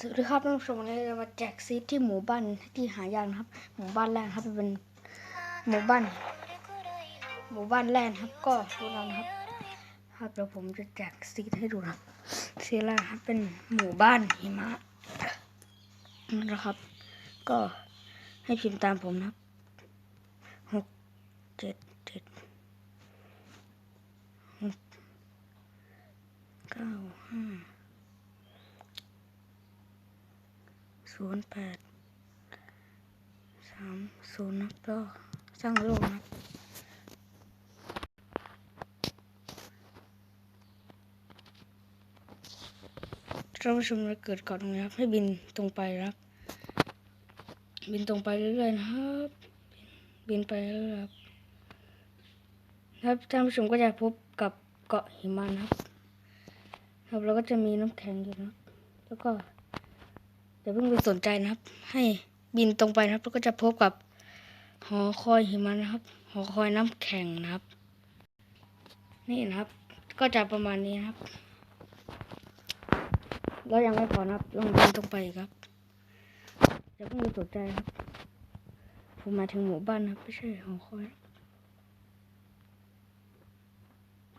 สวัสดีครับท่านผู้ชมวันนี้เรามาแจกซีดที่หมู่บ้านที่หายากนะครับ หมู่บ้านแรกครับเป็นหมู่บ้าน หมู่บ้านแรกครับ ก็รู้แล้วนะครับ ครับเดี๋ยวผมจะแจกซีดให้ดูนะครับซีดแรกครับเป็นหมู่บ้านหิมะนะครับ ก็ให้พิมพ์ตามผมนะครับหกเจ็ดเจ็ดหกเก้าห้า ศูนย์แปดสามศูนย์นะก็สร้างโลกนะท่านผู้ชมจะเกิดก่อนตรงนี้ครับ ให้บินตรงไปครับ บินตรงไปเรื่อยๆนะครับ บินไปเรื่อยครับครับท่านผู้ชมก็จะพบกับเกาะหิมะนะครับครับแล้วก็จะมีน้ำแข็งอยู่นะ แล้วก็ อย่าเพิ่งไปสนใจนะครับ ให้บินตรงไปนะครับ แล้วก็จะพบกับหอคอยหิมะนะครับ หอคอยน้ำแข็งนะครับ นี่นะครับ ก็จะประมาณนี้นะครับแล้วยังไม่พอนะครับลองบินตรงไปครับอย่าเพิ่งไปสนใจครับผมมาถึงหมู่บ้านนะครับไม่ใช่หอคอย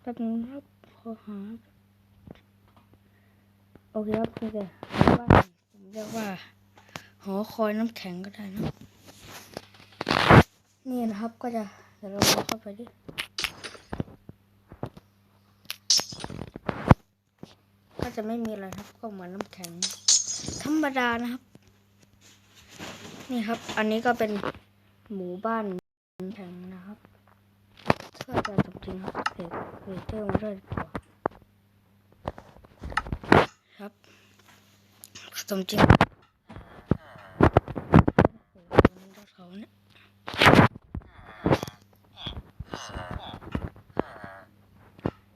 แป๊บนึงครับขอหาโอเคครับคือหมู่บ้าน เรียกว่า หอคอยน้ำแข็งก็ได้นะ นี่นะครับก็จะเดี๋ยวเราเข้าไปดิก็จะไม่มีอะไรครับก็เหมือนน้ำแข็ง ธรรมดานะครับ นี่ครับ อันนี้ก็เป็นหมู่บ้านแข็งนะครับเชื่อใจสมจริงครับเด็กเด็กเจ้ามาด้วยดีกว่าครับ สมจริงเขาเนี่ย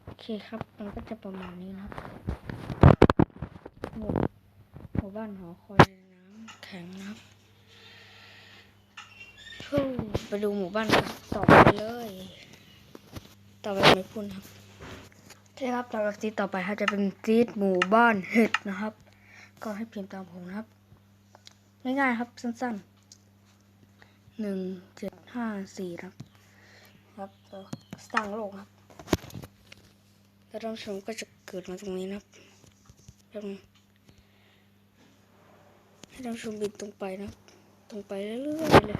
โอเคครับ มันก็จะประมาณนี้นะครับหมู่หมู่บ้านหอคอยน้ำแข็งนะครับฟูไปดูหมู่บ้านกันต่อไปเลย ต่อไปไม่พูดครับใช่ครับสำหรับซีดต่อไปครับจะเป็นซีดหมู่บ้านเห็ดนะครับ ก็ให้พิมพ์ตามผมนะครับ ง่ายๆครับสั้นๆหนึ่งเจ็ดห้าสี่ครับ ครับสร้างโลกครับ แล้วท่านผู้ชมก็จะเกิดมาตรงนี้นะครับแป๊บนึงให้ท่านผู้ชมบินตรงไปนะ ตรงไปเรื่อยๆเลย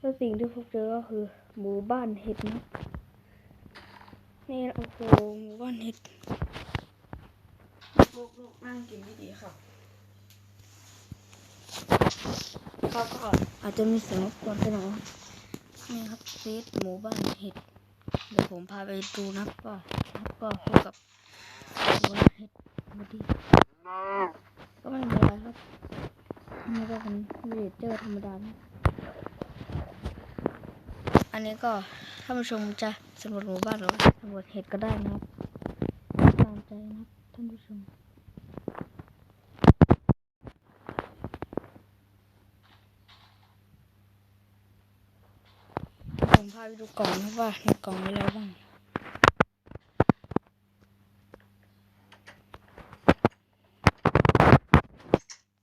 แล้วสิ่งที่พบเจอก็คือหมู่บ้านเห็ดนะ นี่โอ้โหหมู่บ้านเห็ดลูกลูกนั่งกินดีๆค่ะเขาก็อาจจะมีเสียงรบกวนไปหน่อยนะครับนี่ครับเฟซหมู่บ้านเห็ดเดี๋ยวผมพาไปดูนะครับก็ครับก็พบกับหมู่บ้านเห็ดมาดีก็ไม่มีอะไรครับนี่ก็เป็นวิลเจอร์ธรรมดานะอันนี้ก็ ท่านผู้ชมจะสำรวจหมู่บ้านหรือสำรวจเห็ดก็ได้นะครับตามใจนะครับท่านผู้ชมผมพาไปดูกล่องนะว่าในกล่องมีอะไรบ้าง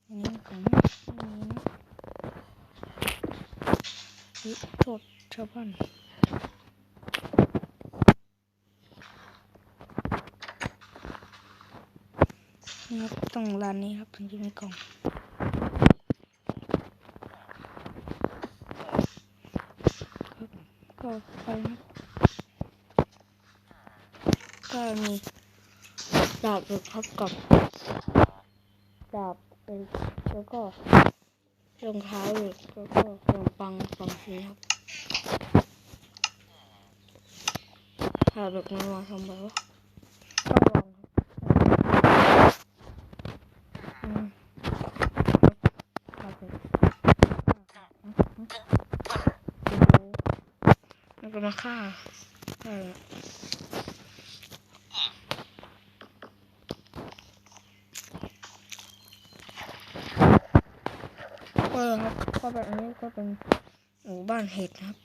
อันนี้ของไม่มีนะอุ๊ยโทษชาวบ้าน ครับต้องร้านนี้ครับถึงจะมีกล่องก็ไปนะก็มีดาบอยู่ครับกับดาบเป็นแล้วก็รองเท้าอยู่แล้วก็ขนมปังสองชิ้นครับดาบแบบนั้นวาทำไมวะต้องวางครับอืมครับโอเคโอ้โห แล้วก็มาฆ่าเออก็ครับก็แบบนี้ก็เป็นหมู่บ้านเห็ดนะครับ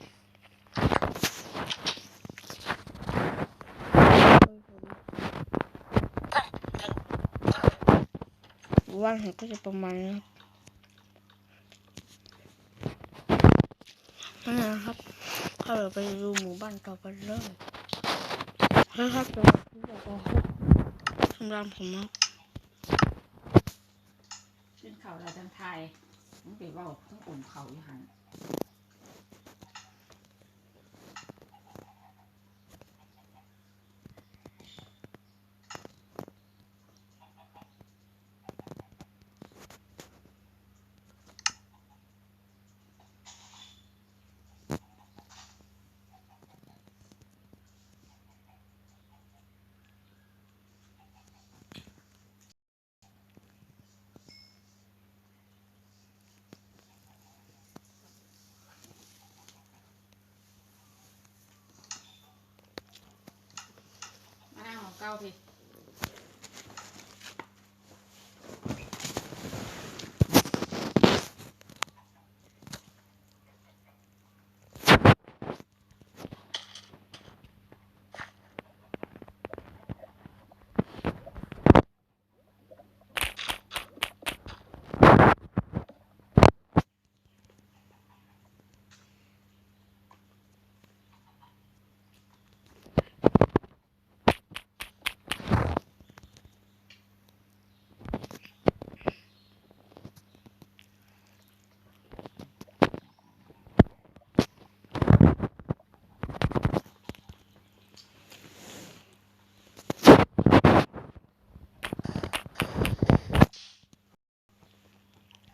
ว่างผมก็จะประมาณนี้ครับนะครับเข้าเราไปดูหมู่บ้านต่อไปเลยนะครับผมจะเอาครับสำรับผมนะขึ้นเขาลาดังไทยต้องไปว่าต้องอุ่นเขาอย่างนั้น งเก้าพี่